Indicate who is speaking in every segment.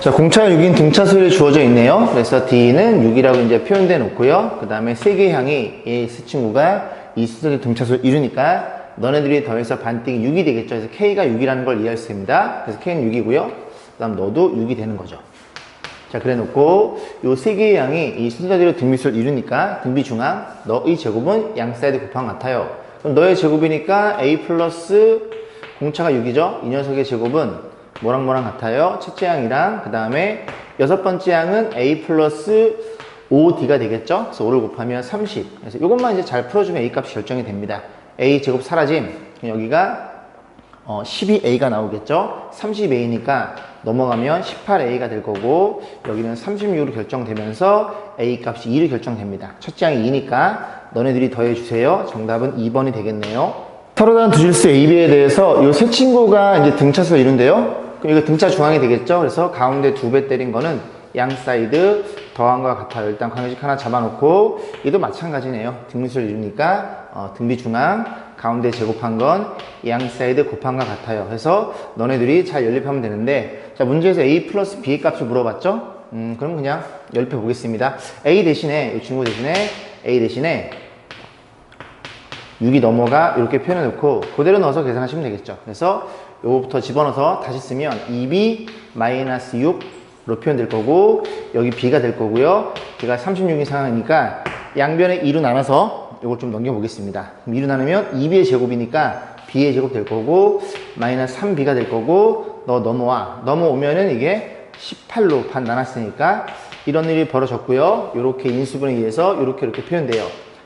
Speaker 1: 자, 공차 6인 등차 수열이 주어져 있네요. 그래서 D는 6이라고 이제 표현돼 놓고요. 그 다음에 세 개의 항이 A, S 친구가 이 수열의 등차 수를 이루니까 너네들이 더해서 반띵이 6이 되겠죠. 그래서 K가 6이라는 걸 이해할 수 있습니다. 그래서 K는 6이고요. 그 다음 너도 6이 되는 거죠. 자, 그래 놓고 요 세 개의 양이 이 순서대로 등비수를 이루니까 등비 중앙 너의 제곱은 양 사이드 곱한 것 같아요. 그럼 너의 제곱이니까 A 플러스 공차가 6이죠. 이 녀석의 제곱은 뭐랑 뭐랑 같아요? 첫째 양이랑 그 다음에 여섯 번째 양은 A 플러스 5D가 되겠죠. 그래서 5를 곱하면 30. 그래서 이것만 이제 잘 풀어주면 A 값이 결정이 됩니다. A 제곱 사라짐. 여기가 어, 12A가 나오겠죠? 30A니까 넘어가면 18A가 될 거고 여기는 36으로 결정되면서 A 값이 2로 결정됩니다. 첫째 항이 2니까 너네들이 더해주세요. 정답은 2번이 되겠네요. 서로 다른 두 질수 A, B에 대해서 이 세 친구가 이제 등차수가 이룬대요. 그럼 이거 등차 중앙이 되겠죠? 그래서 가운데 두 배 때린 거는 양 사이드 더한과 같아요. 일단 관계식 하나 잡아놓고 얘도 마찬가지네요. 등비수를 이루니까 어, 등비 중앙 가운데 제곱한 건 양 사이드 곱한과 같아요. 그래서 너네들이 잘 연립하면 되는데 자 문제에서 a 플러스 b의 값을 물어봤죠? 음 그럼 그냥 연립해 보겠습니다. a 대신에 이 친구 대신에 a 대신에 6이 넘어가 이렇게 표현해 놓고 그대로 넣어서 계산하시면 되겠죠. 그래서 요거부터 집어넣어서 다시 쓰면 2b 마이너스 6로 표현될 거고 여기 b가 될 거고요. 제가 36인 상황이니까 양변에 2로 나눠서 이걸 좀 넘겨보겠습니다. 그럼 2로 나누면 2b의 제곱이니까 b의 제곱 될 거고 마이너스 3b가 될 거고 너 넘어와 넘어오면은 이게 18로 반 나눴으니까 이런 일이 벌어졌고요. 이렇게 인수분에 의해서 이렇게 이렇게 표현돼요.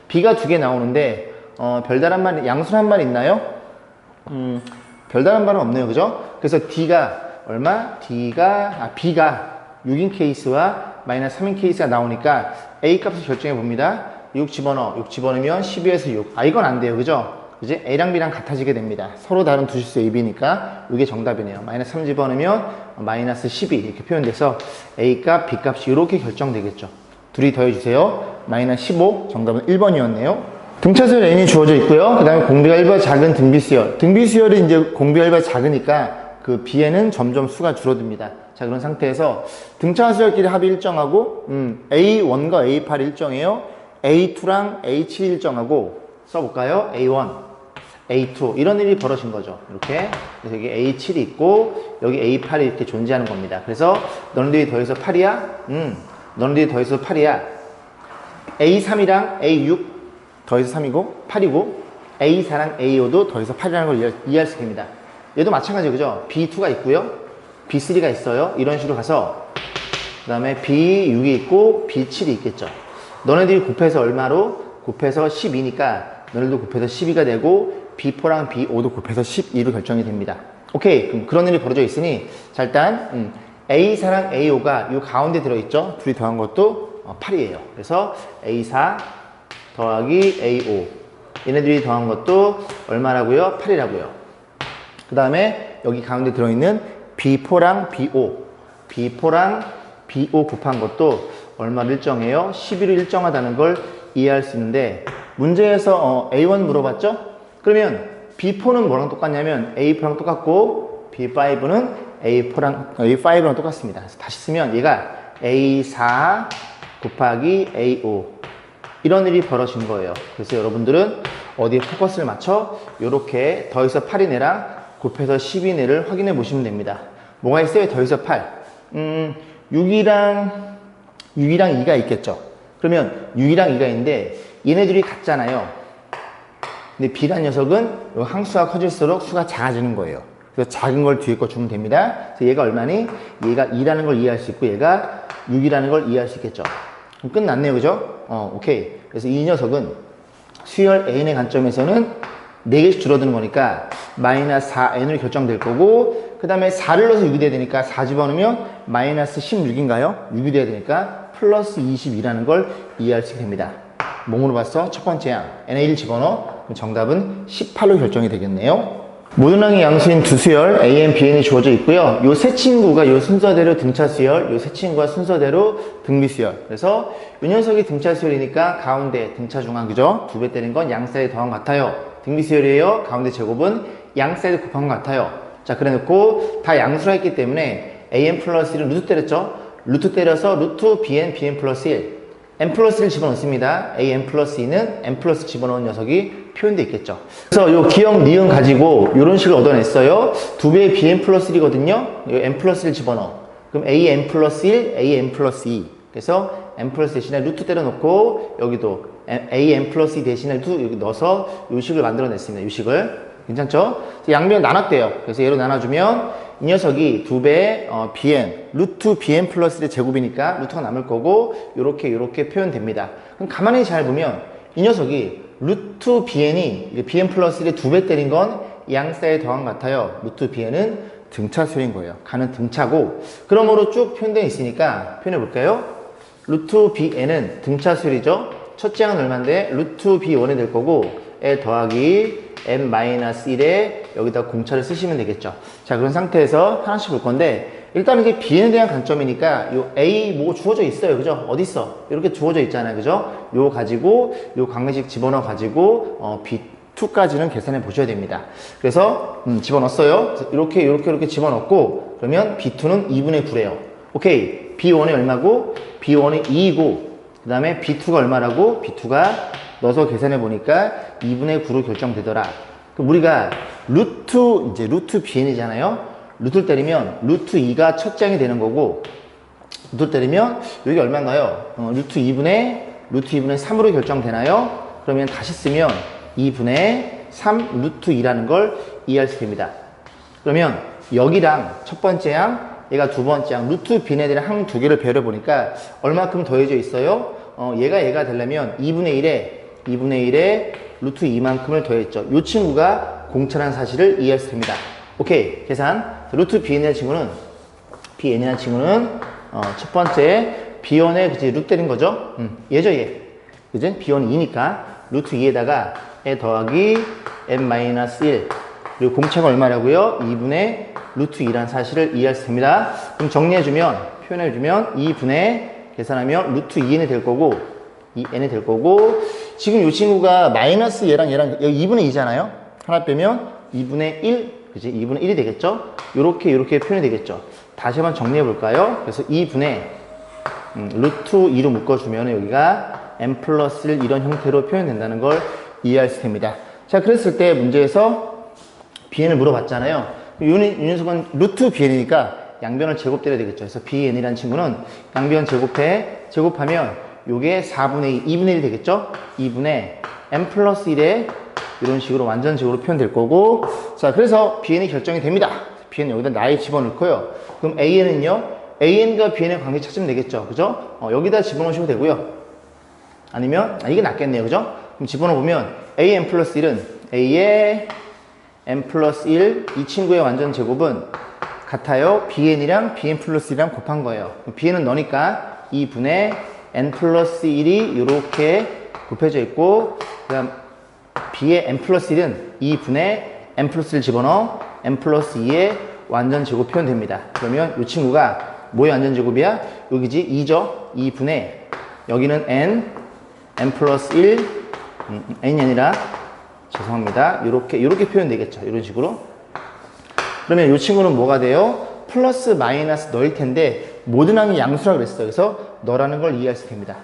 Speaker 1: b가 두 개 나오는데 어, 별다른 말 양수란 말 있나요? 음, 별다른 말은 없네요. 그죠? 그래서 D가 얼마? D가, 아, B가 6인 케이스와 마이너스 3인 케이스가 나오니까 A 값을 결정해 봅니다. 6 집어넣어. 6 집어넣으면 12에서 6. 아, 이건 안 돼요. 그죠? 이제 A랑 B랑 같아지게 됩니다. 서로 다른 두 실수 A, B니까 이게 정답이네요. 마이너스 3 집어넣으면 마이너스 12 이렇게 표현돼서 A 값, B 값이 이렇게 결정되겠죠. 둘이 더해주세요. 마이너스 15. 정답은 1번이었네요. 등차수열 n이 주어져 있고요. 그 다음에 공비가 1보 작은 등비수열. 등비수열이 이제 공비가 1보 작으니까 그 b에는 점점 수가 줄어듭니다. 자, 그런 상태에서 등차수열끼리 합이 일정하고, 음, A1과 A8 일정해요. A2랑 A7 일정하고, 써볼까요? A1, A2. 이런 일이 벌어진 거죠. 이렇게. 그래서 여기 A7이 있고, 여기 A8이 이렇게 존재하는 겁니다. 그래서 너네들이 더해서 8이야? 음, 너네들이 더해서 8이야. A3이랑 A6 더해서 3이고 8이고 A4랑 A5도 더해서 8이라는 걸 이해- 이해할 수 있습니다. 얘도 마찬가지죠. 그죠? B2가 있고요. B3가 있어요. 이런 식으로 가서 그 다음에 B6이 있고 B7이 있겠죠. 너네들이 곱해서 얼마로? 곱해서 12니까 너네들도 곱해서 12가 되고 B4랑 B5도 곱해서 12로 결정이 됩니다. 오케이. 그럼 그런 일이 벌어져 있으니 자 일단 음, A4랑 A5가 이 가운데 들어있죠. 둘이 더한 것도 어, 8이에요. 그래서 A4 더하기 A5 얘네들이 더한 것도 얼마라고요? 8이라고요. 그 다음에 여기 가운데 들어있는 B4랑 B5 B4랑 B5 곱한 것도 얼마를 일정해요? 11을 일정하다는 걸 이해할 수 있는데 문제에서 어, A1 물어봤죠? 그러면 B4는 뭐랑 똑같냐면 A4랑 똑같고 B5는 A4랑 A5랑 똑같습니다. 다시 쓰면 얘가 A4 곱하기 A5 이런 일이 벌어진 거예요. 그래서 여러분들은 어디에 포커스를 맞춰 이렇게 더해서 8이네랑 곱해서 10이네를 확인해 보시면 됩니다. 뭐가 있어요? 더해서 8. 음, 6이랑 6이랑 2가 있겠죠. 그러면 6이랑 2가 있는데 얘네들이 같잖아요. 근데 B란 녀석은 요 항수가 커질수록 수가 작아지는 거예요. 그래서 작은 걸 뒤에 거 주면 됩니다. 그래서 얘가 얼마니? 얘가 2라는 걸 이해할 수 있고 얘가 6이라는 걸 이해할 수 있겠죠. 그럼 끝났네요. 그죠? 어, 오케이. 그래서 이 녀석은 수열 N의 관점에서는 4개씩 줄어드는 거니까 마이너스 4N으로 결정될 거고 그 다음에 4를 넣어서 6이 돼야 되니까 4 집어넣으면 마이너스 16인가요? 6이 돼야 되니까 플러스 22라는 걸 이해할 수 있게 됩니다. 몸으로 봤어? 첫 번째 양 NA를 집어넣어 그럼 정답은 18로 결정이 되겠네요. 모든 항의 양수인 두 수열 A, Bn이 주어져 있고요. 요 세 친구가 요 순서대로 등차 수열, 요 세 친구가 순서대로 등비 수열. 그래서 요 녀석이 등차 수열이니까 가운데 등차 중앙 그죠? 두 배 때린 건 양 사이드 더한 것 같아요. 등비 수열이에요. 가운데 제곱은 양 사이드 곱한 것 같아요. 자, 그래 놓고 다 양수라 했기 때문에 an 플러스 1은 루트 때렸죠? 루트 때려서 루트 bn, bn 플러스 1. N 플러스 1 집어넣습니다. an 플러스 2는 n 플러스 집어넣은 녀석이 표현되어 있겠죠. 그래서 요 기억 니은 가지고 이런 식을 얻어냈어요. 두 배의 bn 플러스 1이거든요. 요 n 플러스 1 집어넣어. 그럼 an 플러스 1, an 플러스 2. 그래서 n 플러스 대신에 루트 때려놓고 여기도 an 플러스 2 대신에 루트 여기 넣어서 요 식을 만들어냈습니다. 요 식을. 괜찮죠? 양변 나눴대요. 그래서 얘로 나눠주면 이 녀석이 두 배의 어, bn, 루트 bn 플러스 1의 제곱이니까 루트가 남을 거고 요렇게 요렇게 표현됩니다. 그럼 가만히 잘 보면 이 녀석이 루트 bn이 bn 플러스 1의 두 배 때린 건 양사의 더한 같아요. 루트 bn은 등차수인 거예요. 가는 등차고 그러므로 쭉 표현되어 있으니까 표현해 볼까요? 루트 bn은 등차수이죠. 첫째 항은 얼마인데 루트 b1이 될 거고 에 더하기 n-1에 여기다 공차를 쓰시면 되겠죠. 자, 그런 상태에서 하나씩 볼 건데, 일단 이게 bn에 대한 관점이니까, 요 a 뭐 주어져 있어요. 그죠? 어디 있어? 이렇게 주어져 있잖아요. 그죠? 요 가지고, 요 관계식 집어넣어 가지고, 어, b2까지는 계산해 보셔야 됩니다. 그래서, 음, 집어넣었어요. 이렇게, 이렇게, 이렇게 집어넣고, 그러면 b2는 2분의 9래요. 오케이. b1이 얼마고, b1이 2이고, 그 다음에 b2가 얼마라고, b2가 넣어서 계산해 보니까 2분의 9로 결정되더라. 그럼 우리가 루트 이제 루트 bn이잖아요. 루트를 때리면 루트 2가 첫 장이 되는 거고 루트 때리면 여기 얼마인가요? 어, 루트 2분의 루트 2분의 3으로 결정되나요? 그러면 다시 쓰면 2분의 3 루트 2라는 걸 이해할 수 있습니다. 그러면 여기랑 첫 번째 양, 얘가 두 번째 양, 루트 bn에 대한 항 두 개를 배열해 보니까 얼마큼 더해져 있어요? 어, 얘가 얘가 되려면 2분의 1에 2분의 1에 루트 2만큼을 더했죠. 이 친구가 공차라는 사실을 이해할 수 있습니다. 오케이. 계산. 루트 bn이라는 친구는, bn이라는 친구는, 어, 첫 번째, b1에 그치, 루트 때린 거죠? 음, 얘죠, 얘. 그지? b1이 2니까, 루트 2에다가 에 더하기 n-1. 그리고 공차가 얼마라고요? 2분의 루트 2라는 사실을 이해할 수 있습니다. 그럼 정리해주면, 표현해주면, 2분의 계산하면 루트 2n이 될 거고, 2n이 될 거고, 지금 이 친구가 마이너스 얘랑 얘랑 여기 2분의 2잖아요. 하나 빼면 2분의 1, 그지? 2분의 1이 되겠죠? 요렇게 요렇게 표현이 되겠죠. 다시 한번 정리해 볼까요? 그래서 2분의 음, 루트 2로 묶어주면 여기가 n 플러스 1 이런 형태로 표현된다는 걸 이해할 수 있습니다. 자, 그랬을 때 문제에서 bn을 물어봤잖아요. 이 녀석은 루트 bn이니까 양변을 제곱때려야 되겠죠. 그래서 bn이라는 친구는 양변 제곱해 제곱하면 요게 4분의 2, 2분의 1이 되겠죠? 2분의 n 플러스 1에 이런 식으로 완전식으로 표현될 거고 자 그래서 bn이 결정이 됩니다. bn 여기다 나에 집어넣고요. 그럼 an은요? an과 bn의 관계 찾으면 되겠죠. 그죠? 어, 여기다 집어넣으시면 되고요. 아니면 아, 이게 낫겠네요. 그죠? 그럼 집어넣으면 an 플러스 1은 a의 n 플러스 1, 이 친구의 완전 제곱은 같아요. bn이랑 bn 플러스 1이랑 곱한 거예요. bn은 너니까 2분의 n 플러스 1이 이렇게 곱해져 있고 그 다음 b의 n 플러스 1은 2분의 n 플러스 1 집어넣어 n 플러스 2의 완전 제곱 표현됩니다. 그러면 이 친구가 뭐의 완전 제곱이야? 여기지 2죠? 2분의 여기는 n, n 플러스 1, 음, n이 아니라 죄송합니다. 이렇게 이렇게 표현되겠죠. 이런 식으로. 그러면 이 친구는 뭐가 돼요? 플러스 마이너스 너일 텐데 모든 항이 양수라 그랬어요. 그래서 너라는 걸 이해할 수 있습니다.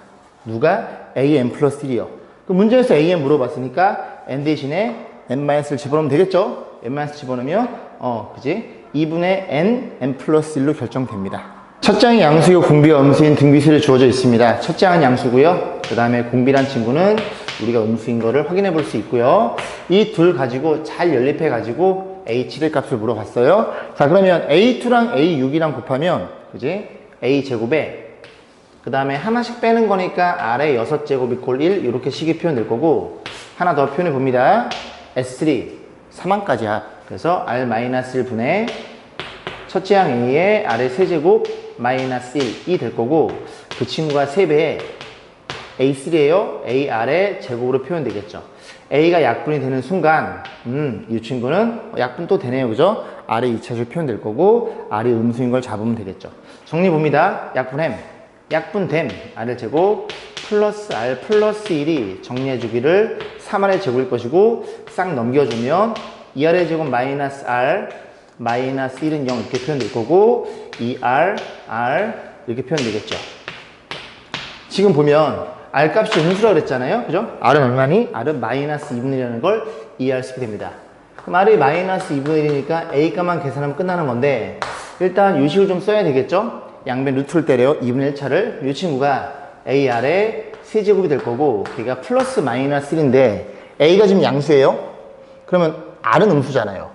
Speaker 1: 누가 an 플러스 1이요. 그 문제에서 an 물어봤으니까 n 대신에 n-를 집어넣으면 되겠죠? n- 집어넣으면 어 그지? 2분의 n n 플러스 1로 결정됩니다. 첫 장이 양수이고 공비가 음수인 등비수를 주어져 있습니다. 첫 장은 양수고요. 그 다음에 공비란 친구는 우리가 음수인 거를 확인해 볼 수 있고요. 이 둘 가지고 잘 연립해 가지고 H7의 값을 물어봤어요. 자, 그러면 A2랑 A6이랑 곱하면, 그지? A 제곱에, 그 다음에 하나씩 빼는 거니까 아래 6제곱 이꼴 1, 이렇게 식이 표현될 거고, 하나 더 표현해 봅니다. S3, 3항까지야. 그래서 R-1분의 첫째 항 A의 아래 세제곱 마이너스 1이 될 거고, 그 친구가 3배에 A3예요. A 아래 제곱으로 표현되겠죠. A가 약분이 되는 순간, 음, 이 친구는 약분 또 되네요. 그죠? 아래 2차줄 표현될 거고, R이 음수인 걸 잡으면 되겠죠. 정리 봅니다. 약분햄. 약분됨. R의 제곱 플러스 R 플러스 1이 정리해주기를 3R의 제곱일 것이고, 싹 넘겨주면 2R의 제곱 마이너스 R 마이너스 1은 0 이렇게 표현될 거고, 2R, R 이렇게 표현되겠죠. 지금 보면 R 값이 음수라고 그랬잖아요. 그죠? R은 얼마니? R은 마이너스 2분의 1이라는 걸 이해할 수 있게 됩니다. 그럼 R이 마이너스 2분의 1이니까 A 값만 계산하면 끝나는 건데 일단 요식을 좀 써야 되겠죠? 양변 루트를 때려 2분의 1차를 이 친구가 AR의 세제곱이 될 거고 걔가 플러스 마이너스 1인데 A가 지금 양수예요? 그러면 R은 음수잖아요.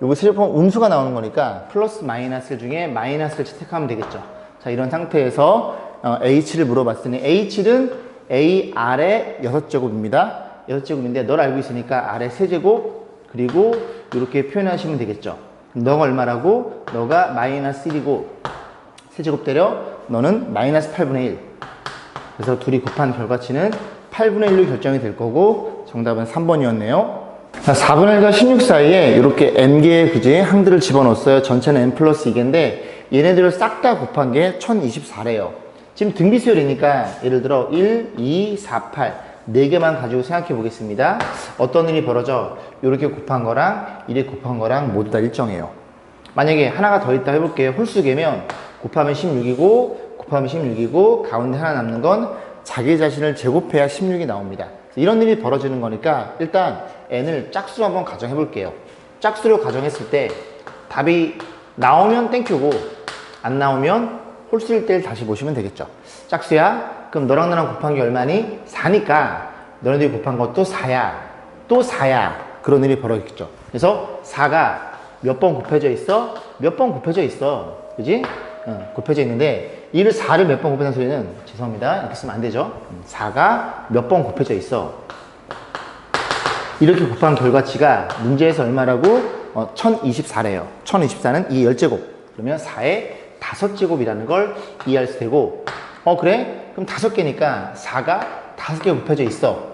Speaker 1: 요거 세제곱하면 음수가 나오는 거니까 플러스 마이너스 중에 마이너스를 채택하면 되겠죠. 자 이런 상태에서 어, H를 물어봤으니 H는 AR의 6제곱입니다. 6제곱인데 널 알고 있으니까 R의 세제곱 그리고 이렇게 표현하시면 되겠죠. 너가 얼마라고? 너가 마이너스 1이고 세제곱 때려 너는 마이너스 8분의 1 그래서 둘이 곱한 결과치는 8분의 1로 결정이 될 거고 정답은 3번이었네요. 자, 4분의 1과 16 사이에 이렇게 n개의 그지 항들을 집어넣었어요. 전체는 n 플러스 2개인데 얘네들을 싹 다 곱한 게 1024래요. 지금 등비수열이니까 예를 들어 1, 2, 4, 8 4개만 가지고 생각해 보겠습니다. 어떤 일이 벌어져? 이렇게 곱한 거랑 이렇게 곱한 거랑 모두 다 일정해요. 만약에 하나가 더 있다 해볼게요. 홀수개면 곱하면 16이고 곱하면 16이고 가운데 하나 남는 건 자기 자신을 제곱해야 16이 나옵니다. 이런 일이 벌어지는 거니까 일단 n을 짝수로 한번 가정해 볼게요. 짝수로 가정했을 때 답이 나오면 땡큐고 안 나오면 홀수일 때를 다시 보시면 되겠죠. 짝수야? 그럼 너랑 나랑 곱한 게 얼마니? 4니까 너네들이 곱한 것도 4야. 또 4야. 그런 일이 벌어지겠죠. 그래서 4가 몇 번 곱해져 있어? 몇 번 곱해져 있어. 그지? 어, 곱해져 있는데 이를 4를 몇 번 곱해서 소리는 죄송합니다. 이렇게 쓰면 안 되죠. 4가 몇 번 곱해져 있어. 이렇게 곱한 결과치가 문제에서 얼마라고? 어, 1024래요. 1024는 이 10제곱. 그러면 4의 5제곱이라는 걸 이해할 수 되고, 어, 그래? 그럼 5개니까 4가 5개 곱해져 있어.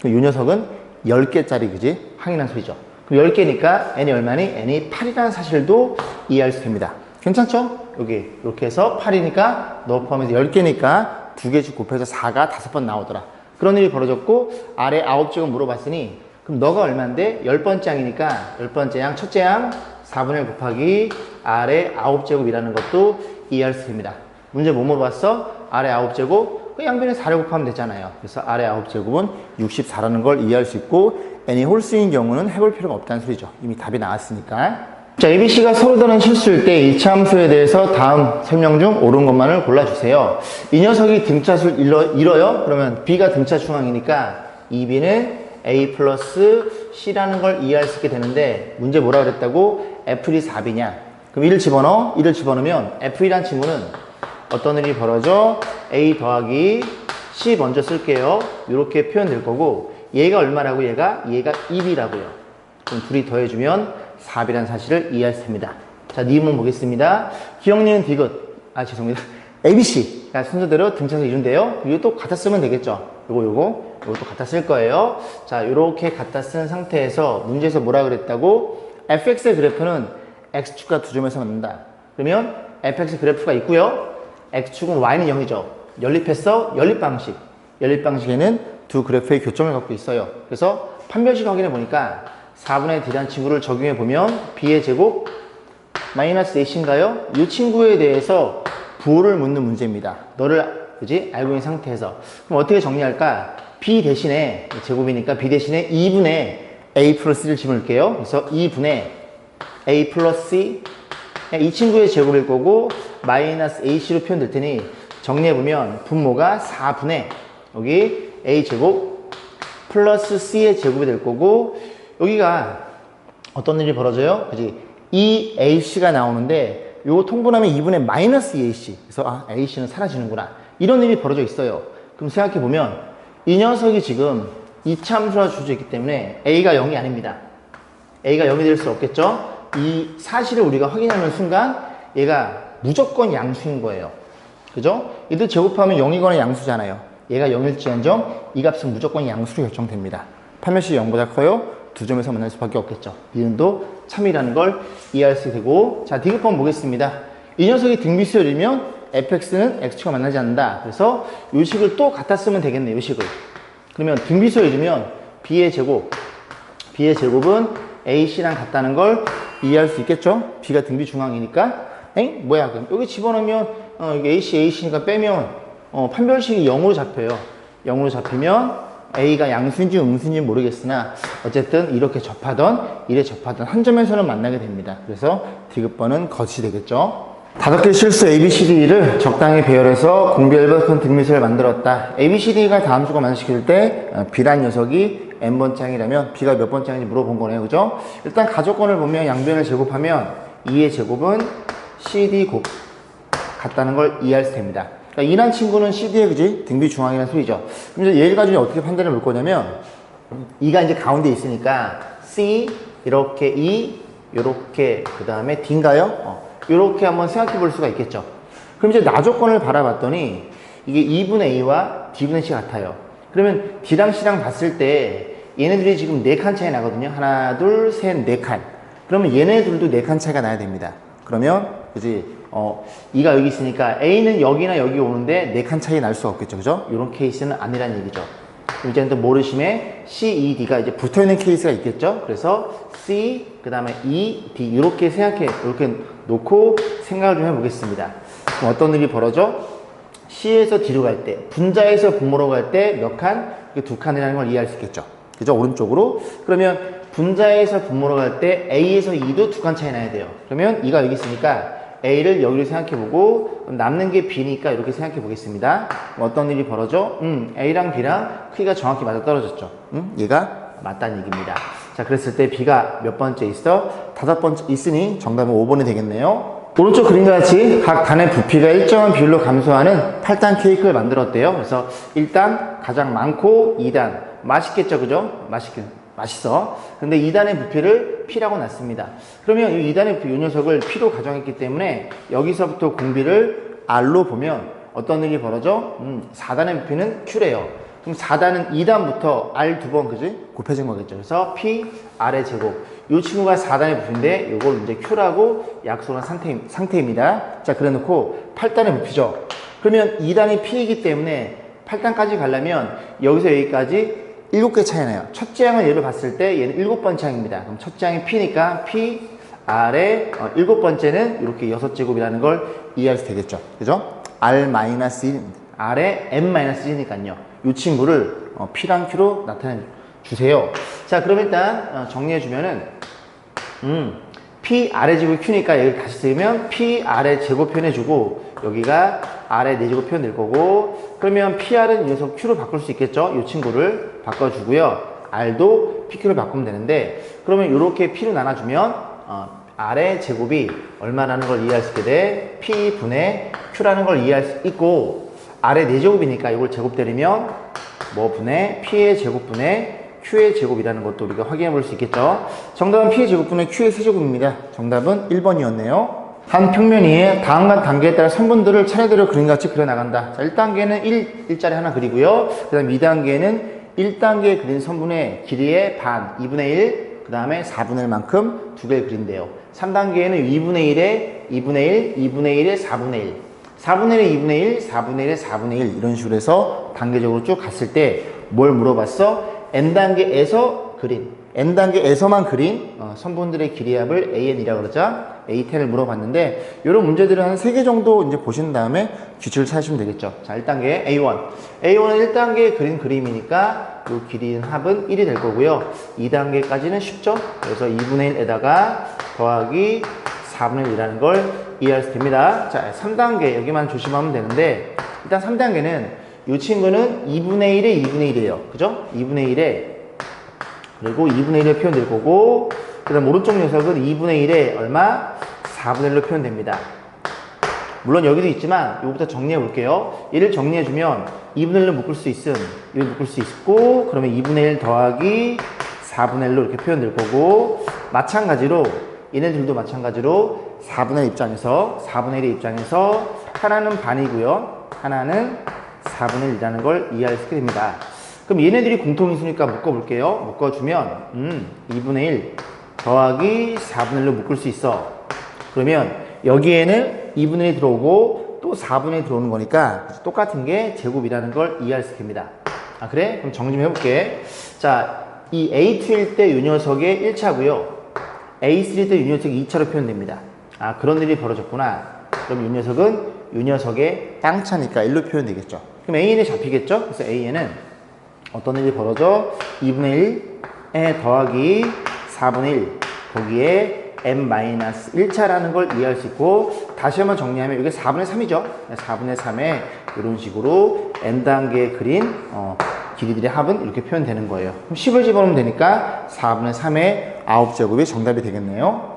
Speaker 1: 그럼 이 녀석은 10개짜리, 그지? 항이란 소리죠. 그럼 10개니까 n이 얼마니? n이 8이라는 사실도 이해할 수 됩니다. 괜찮죠? 여기, 이렇게 해서 8이니까 너 포함해서 10개니까 2개씩 곱해서 4가 5번 나오더라. 그런 일이 벌어졌고, 아래 9제곱 물어봤으니, 그럼 너가 얼마인데? 열 번째 양이니까 열 번째 양, 첫째 양 4분의 1 곱하기 아래 9제곱이라는 것도 이해할 수 있습니다. 문제 뭐 물어봤어? 아래 9제곱? 그 양변에 4를 곱하면 되잖아요. 그래서 아래 9제곱은 64라는 걸 이해할 수 있고 n이 홀수인 경우는 해볼 필요가 없다는 소리죠. 이미 답이 나왔으니까. 자, ABC가 다른 실수일 때 이차함수에 대해서 다음 설명 중 옳은 것만을 골라주세요. 이 녀석이 등차수를 잃어, 잃어요? 그러면 B가 등차 중앙이니까 2B는 A 플러스 C라는 걸 이해할 수 있게 되는데 문제 뭐라 그랬다고? F1이 4B냐? 그럼 1을 집어넣어? 1을 집어넣으면 F1이란 친구는 어떤 일이 벌어져? A 더하기 C 먼저 쓸게요. 이렇게 표현될 거고 얘가 얼마라고 얘가? 얘가 2B라고요. 그럼 둘이 더해주면 4B라는 사실을 이해할 수 있습니다. 자, 니은 보겠습니다. 기억니은 디귿. 아, 죄송합니다. ABC. 가 순서대로 등차수 이룬대요. 이거 또 갖다 쓰면 되겠죠. 요거, 요거. 요것도 갖다 쓸 거예요. 자, 요렇게 갖다 쓴 상태에서 문제에서 뭐라 그랬다고? fx의 그래프는 x축과 두 점에서 만든다. 그러면 fx 그래프가 있고요. x축은 y는 0이죠. 연립했어? 연립 방식. 연립 방식에는 두 그래프의 교점을 갖고 있어요. 그래서 판별식 확인해 보니까 4분의 D란 친구를 적용해 보면 B의 제곱 마이너스 4인가요? 이 친구에 대해서 부호를 묻는 문제입니다. 너를 그지 알고 있는 상태에서 그럼 어떻게 정리할까? B 대신에 제곱이니까 B 대신에 2분의 A 플러스 1을 집을게요. 그래서 2분의 A 플러스 C 이 친구의 제곱일 거고 마이너스 AC로 표현될 테니 정리해보면 분모가 4분의 여기 A 제곱 플러스 C의 제곱이 될 거고 여기가 어떤 일이 벌어져요? 그지? 이 AC가 나오는데 요거 통분하면 2분의 마이너스 2AC 그래서 아 AC는 사라지는구나 이런 일이 벌어져 있어요 그럼 생각해보면 이 녀석이 지금 이차함수가 주어져 있기 때문에 A가 0이 아닙니다 A가 0이 될 수 없겠죠? 이 사실을 우리가 확인하는 순간 얘가 무조건 양수인 거예요 그죠? 얘도 제곱하면 0이거나 양수잖아요 얘가 0일지언정 이 값은 무조건 양수로 결정됩니다 판매시 0보다 커요 두 점에서 만날 수밖에 없겠죠. 니은도 참이라는 걸 이해할 수 되고 자 디귿번 보겠습니다. 이 녀석이 등비수열이면 fx는 x축과 만나지 않는다. 그래서 요 식을 또 갖다 쓰면 되겠네. 요 식을. 그러면 등비수열이면 b의 제곱 b의 제곱은 ac랑 같다는 걸 이해할 수 있겠죠. b가 등비 중앙이니까 엥? 뭐야? 그럼 여기 집어넣으면 어, 여기 AC, AC니까 빼면 어, 판별식이 0으로 잡혀요. 0으로 잡히면 A가 양수인지 음수인지 모르겠으나 어쨌든 이렇게 접하던 이래 접하던 한 점에서는 만나게 됩니다. 그래서 디귿번은 거치 되겠죠. 다섯 개 실수 ABCD를 적당히 배열해서 공별버튼 등미를 만들었다. ABCD가 다음 수가 만들어질 때 어, B란 녀석이 N번 짱이라면 B가 몇 번 짱인지 물어본 거네요. 그죠? 일단 가족권을 보면 양변을 제곱하면 2의 제곱은 CD 곱 같다는 걸 이해할 수 됩니다. 그러니까 이란 친구는 CD의 그지? 등비 중앙이라는 소리죠. 그럼 이제 얘를 가지고 어떻게 판단을 볼 거냐면 2가 이제 가운데 있으니까 C 이렇게 E 이렇게 그 다음에 D인가요? 어, 이렇게 한번 생각해 볼 수가 있겠죠. 그럼 이제 나조건을 바라봤더니 이게 2분의 A와 D분의 C 같아요. 그러면 D랑 C랑 봤을 때 얘네들이 지금 4칸 차이 나거든요. 하나, 둘, 셋, 4칸. 그러면 얘네들도 4칸 차이가 나야 됩니다. 그러면 그지 어 2가 여기 있으니까 A는 여기나 여기 오는데 4칸 차이 날 수 없겠죠. 그죠? 이런 케이스는 아니란 얘기죠. 이제는 또 모르심에 C, E, D가 이제 붙어 있는 케이스가 있겠죠. 그래서 C, 그 다음에 E, D 이렇게 생각해 이렇게 놓고 생각을 좀 해보겠습니다. 그럼 어떤 일이 벌어져? C에서 D로 갈 때, 분자에서 분모로 갈 때 몇 칸? 두 칸이라는 걸 이해할 수 있겠죠. 그죠? 오른쪽으로. 그러면 분자에서 분모로 갈 때 A에서 E도 두 칸 차이 나야 돼요. 그러면 E가 여기 있으니까 A를 여기로 생각해보고 남는 게 B니까 이렇게 생각해보겠습니다. 그럼 어떤 일이 벌어져? 음, A랑 B랑 크기가 정확히 맞아 떨어졌죠. 음, 얘가 맞다는 얘기입니다. 자, 그랬을 때 B가 몇 번째 있어? 다섯 번째 있으니 정답은 5번이 되겠네요. 오른쪽 그림과 같이 각 단의 부피가 일정한 비율로 감소하는 8단 케이크를 만들었대요. 그래서 1단 가장 많고 2단 맛있겠죠, 그죠? 맛있긴 맛있어. 근데 2단의 부피를 P라고 놨습니다. 그러면 이 2단의 부피, 이 녀석을 P로 가정했기 때문에 여기서부터 공비를 R로 보면 어떤 일이 벌어져? 음, 4단의 부피는 Q래요. 그럼 4단은 2단부터 R 두 번, 그지? 곱해진 거겠죠. 그래서 P, R의 제곱. 이 친구가 4단의 부피인데 이걸 이제 Q라고 약속한 상태, 상태입니다. 자, 그래 놓고 8단의 부피죠. 그러면 2단이 P이기 때문에 8단까지 가려면 여기서 여기까지 7개 차이 나요. 첫째 항을 예를 봤을 때 얘는 7번째 항입니다. 그럼 첫째 항이 P니까 P, R의 어, 일곱 번째는 이렇게 6제곱이라는 걸 이해할 수 되겠죠. 그죠? R-1, R의 M-1니까요. 이 친구를 어, P랑 Q로 나타내 주세요. 자, 그럼 일단 어, 정리해 주면은 음, P 아래 제곱 Q니까 여기 다시 쓰면 P 아래 제곱 표현해 주고 여기가 아래 네 제곱 표현 될 거고 그러면 PR은 이 녀석 Q로 바꿀 수 있겠죠? 이 친구를 바꿔주고요. R도 PQ로 바꾸면 되는데 그러면 이렇게 P로 나눠주면 어, 아래 제곱이 얼마라는 걸 이해할 수 있게 돼 P 분의 Q라는 걸 이해할 수 있고 아래 네 제곱이니까 이걸 제곱 때리면 뭐 분의 P의 제곱분의 Q의 제곱이라는 것도 우리가 확인해 볼 수 있겠죠. 정답은 P의 제곱분의 Q의 세제곱입니다. 정답은 1번이었네요. 한 평면 위에 다음과 단계에 따라 선분들을 차례대로 그림같이 그려나간다. 자, 1단계는 1, 1짜리 하나 그리고요. 그 다음 2단계는 1단계 그린 선분의 길이의 반, 2분의 1, 그 다음에 4분의 1만큼 두 개를 그린대요. 3단계에는 2분의 1에 2분의 1, 2분의 1에 4분의 1. 4분의 1에 2분의 1, 4분의 1에 4분의 1 이런 식으로 해서 단계적으로 쭉 갔을 때 뭘 물어봤어? n단계에서 그린 n단계에서만 그린 어, 선분들의 길이 합을 an이라고 그러자 a10을 물어봤는데 이런 문제들을 한 3개 정도 이제 보신 다음에 규칙을 찾으시면 되겠죠. 자 1단계 a1 a1은 1단계에 그린 그림이니까 이 길이 합은 1이 될 거고요. 2단계까지는 쉽죠? 그래서 2분의 1에다가 더하기 4분의 1이라는 걸 이해할 수 됩니다. 자 3단계 여기만 조심하면 되는데 일단 3단계는 이 친구는 2분의 1에 2분의 1이에요. 그죠? 2분의 1에 그리고 2분의 1에 표현될 거고 그 다음 오른쪽 녀석은 2분의 1에 얼마? 4분의 1로 표현됩니다. 물론 여기도 있지만 이거부터 정리해 볼게요. 얘를 정리해 주면 2분의 1로 묶을 수 있음, 이거 묶을 수 있고 그러면 2분의 1 더하기 4분의 1로 이렇게 표현될 거고 마찬가지로 얘네들도 마찬가지로 4분의 1 입장에서 4분의 1의 입장에서 하나는 반이고요. 하나는 4분의 1이라는 걸 이해할 수 있게 됩니다. 그럼 얘네들이 공통인수니까 묶어볼게요. 묶어주면 음, 2분의 1 더하기 4분의 1로 묶을 수 있어. 그러면 여기에는 2분의 1이 들어오고 또 4분의 1이 들어오는 거니까 똑같은 게 제곱이라는 걸 이해할 수 있게 됩니다. 아 그래? 그럼 정리 좀 해볼게. 자, 이 A2일 때 이 녀석의 1차고요. A3일 때 이 녀석이 2차로 표현됩니다. 아 그런 일이 벌어졌구나. 그럼 이 녀석은 이 녀석의 땅차니까 1로 표현되겠죠. 그럼 AN이 잡히겠죠? 그래서 AN은 어떤 일이 벌어져? 2분의 1에 더하기 4분의 1 거기에 n-1차라는 걸 이해할 수 있고 다시 한번 정리하면 이게 4분의 3이죠 4분의 3에 이런 식으로 n단계에 그린 어, 길이들의 합은 이렇게 표현되는 거예요 그럼 10을 집어넣으면 되니까 4분의 3의 9제곱이 정답이 되겠네요